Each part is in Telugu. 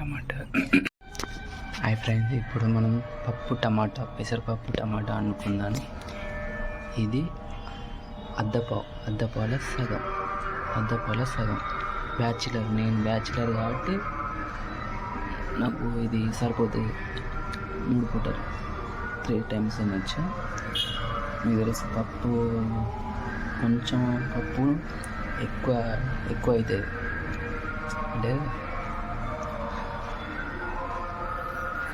టమాటా. హాయ్ ఫ్రెండ్స్ ఇప్పుడు మనం పప్పు టమాటా పెసరపప్పు టమాటా అనుకుందాం. ఇది అద్దపావు అద్దపాల సగం అద్దపాల సగం. బ్యాచిలర్ నేను బ్యాచిలర్ కాబట్టి నాకు ఇది సరిపోతుంది మూడు పూటలు త్రీ టైమ్స్ తినొచ్చు. మీకు తెలుసు పప్పు కొంచెం పప్పు ఎక్కువ ఎక్కువ అవుతుంది అంటే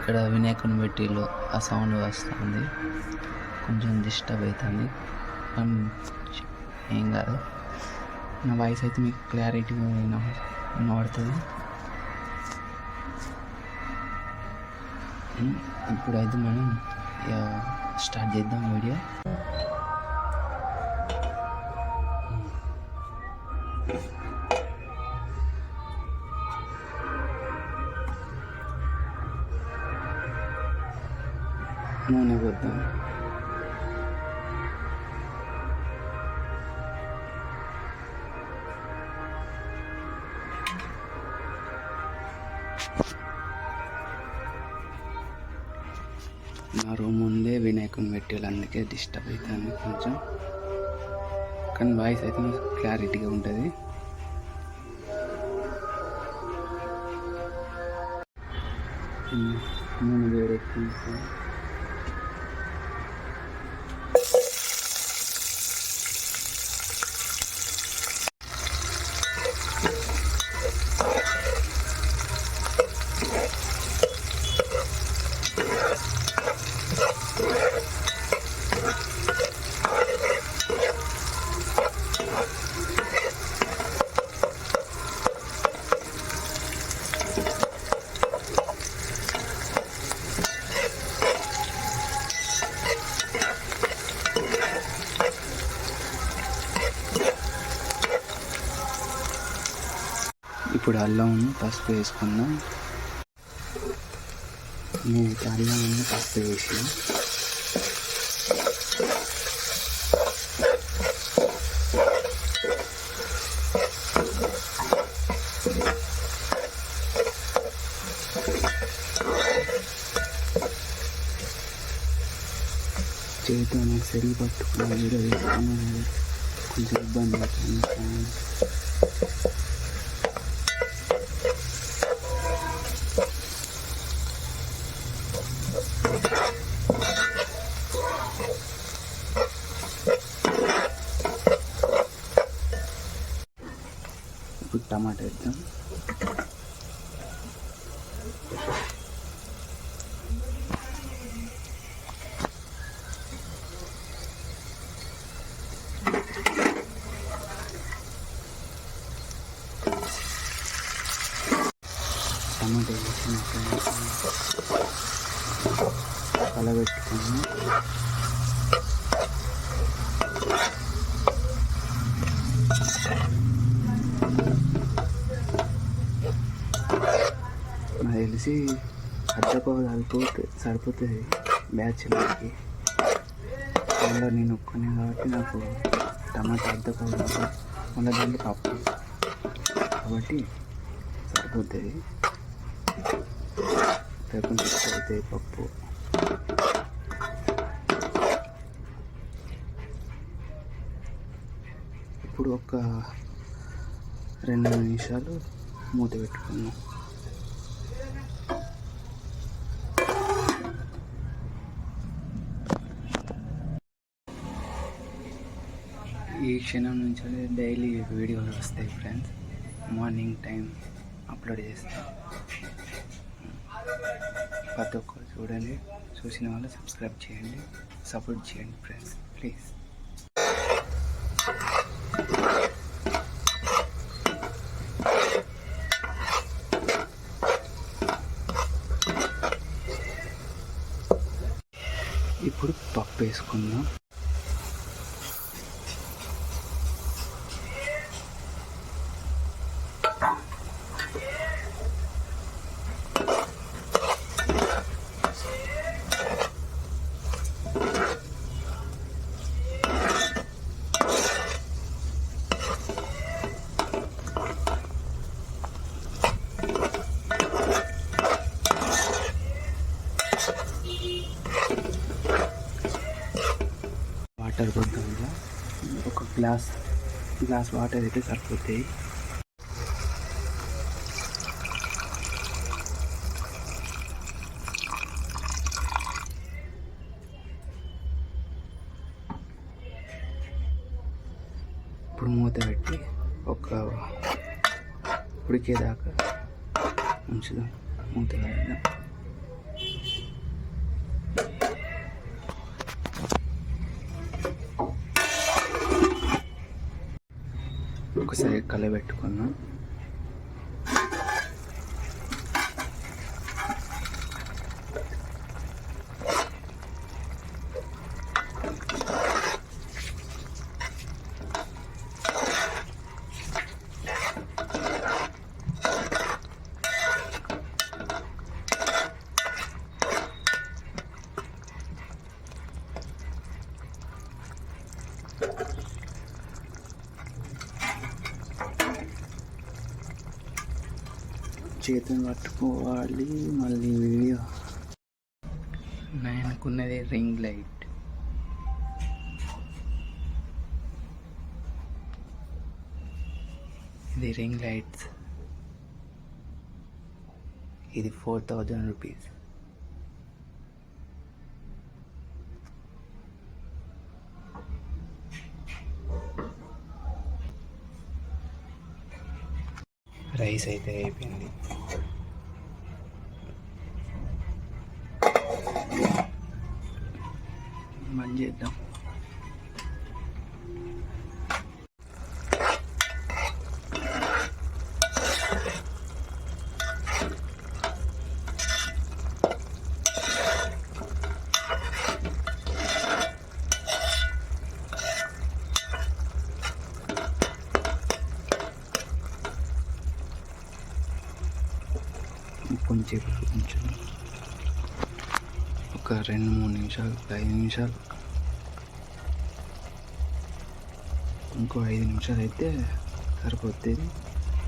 ఇక్కడ వినాయకుని పెట్టిలో ఆ సౌండ్ వస్తుంది. కొంచెం డిస్టర్బ్ అవుతుంది. ఏం కాదు. నా వాయిస్ అయితే మీకు క్లారిటీగా వినబడుతుంది. Hmm, ఇప్పుడైతే మనం ఇక స్టార్ట్ చేద్దాం వీడియో నూనె పోద్దాం నా రూమ్ ముందే వినాయకుని పెట్టేది అందుకే డిస్టర్బ్ అవుతుంది కొంచెం. కానీ వాయిస్ అయితే క్లారిటీగా ఉంటుంది. నేను వేరే ఇప్పుడు అల్లం పసుపు వేసుకుందాం. నేనైతే అల్లం పసుపు వేసిన చేతితో నాకు సరి పట్టుకుని వీడియో వేసుకున్నాను కొంచెం ఇబ్బంది అవుతుంది. ఇప్పుడు టమాటా వేద్దాం టమాటా వేసినాక కలబెట్టుకుని నాకు తెలిసి సరిపోతే సరిపోతుంది బ్యాచులర్కి అందులో నేను ఒక్కనే కాబట్టి నాకు టమాటా అద్దపావు కాబట్టి మళ్ళీ దాంట్లో పప్పు. కాబట్టి సరిపోతుంది లేకుంటే పప్పు. ఇప్పుడు ఒక రెండు నిమిషాలు మూత పెట్టుకున్నాం క్షణం నుంచి డైలీ వీడియోలు వస్తాయి ఫ్రెండ్స్ మార్నింగ్ టైం అప్లోడ్ చేస్తాను ప్రతి ఒక్కరు చూడండి. చూసిన వాళ్ళు సబ్స్క్రైబ్ చేయండి. సపోర్ట్ చేయండి ఫ్రెండ్స్ ప్లీజ్ ఇప్పుడు పప్పు వేసుకుందాం. గ్లాస్ గ్లాస్ వాటర్ అయితే సరిపోతాయి. ఇప్పుడు మూత పెట్టి ఒక ఉడికేదాకా ఉంచుదాం. మూత పెడదాం. ఒకసారి కలబెట్టుకున్నాం చేతిని పట్టుకోవాలి మళ్ళీ వీడియో. నేను అనుకున్నది రింగ్ లైట్ ఇది రింగ్ లైట్స్ ఇది ఫోర్ థౌజండ్ రూపీస్ రైస్ అయితే అయిపోయింది బంద్ చేద్దాం కొంచెం కొంచెం ఒక రెండు మూడు నిమిషాలు ఐదు నిమిషాలు. ఇంకో ఐదు నిమిషాలు అయితే సరిపోతుంది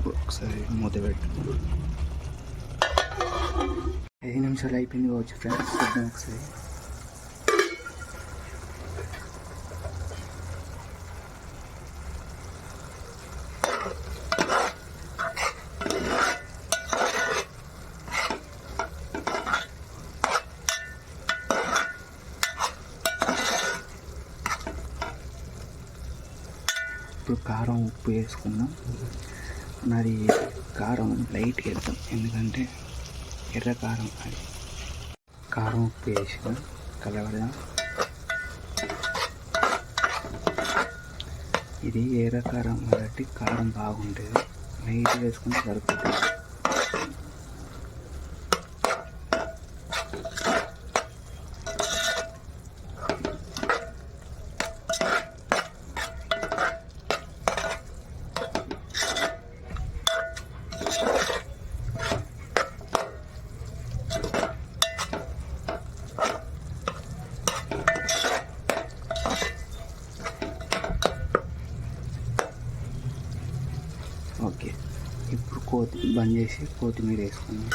ఒకసారి మూత పెట్టు ఐదు నిమిషాలు అయిపోయింది కావచ్చు ఫ్రెండ్స్. ఒకసారి. ఇప్పుడు కారం ఉప్పు వేసుకుందాం. మరి కారం లైట్ వేద్దాం. ఎందుకంటే ఎర్ర కారం అది. కారం ఉప్పు వేసి కలవడదాం ఇది ఎర్ర కారం కాబట్టి కారం బాగుంటుంది. లైట్ వేసుకుంటే సరిపోతుంది ఓకే ఇప్పుడు కోతి బంద్ చేసి కొత్తిమీర వేసుకుందాం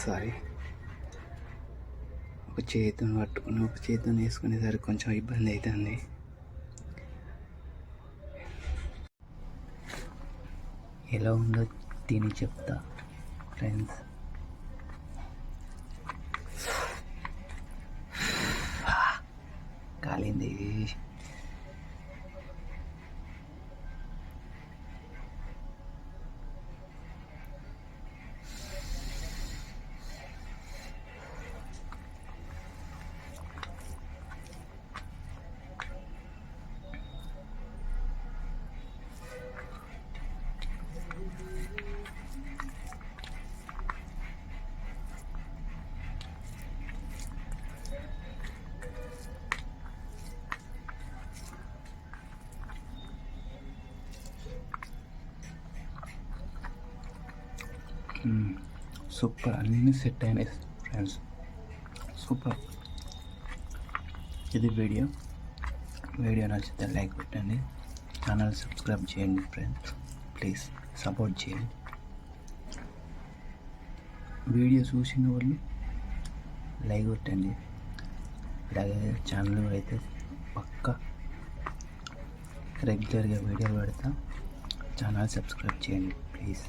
సారీ. ఒక చేతిని పట్టుకుని ఒక చేతిని వేసుకునేసరికి కొంచెం ఇబ్బంది అవుతుంది. ఎలా ఉందో తిని చెప్తా ఫ్రెండ్స్ సూపర్ అన్నీ సెట్ అయినాయి ఫ్రెండ్స్ సూపర్ ఇది వీడియో వీడియో నచ్చితే లైక్ పెట్టండి. ఛానల్ సబ్స్క్రైబ్ చేయండి ఫ్రెండ్స్ ప్లీజ్ సపోర్ట్ చేయండి. వీడియో చూసిన వాళ్ళు లైక్ కొట్టండి. అలాగే ఛానల్ అయితే పక్క రెగ్యులర్గా వీడియో పెడతా. ఛానల్ సబ్స్క్రైబ్ చేయండి ప్లీజ్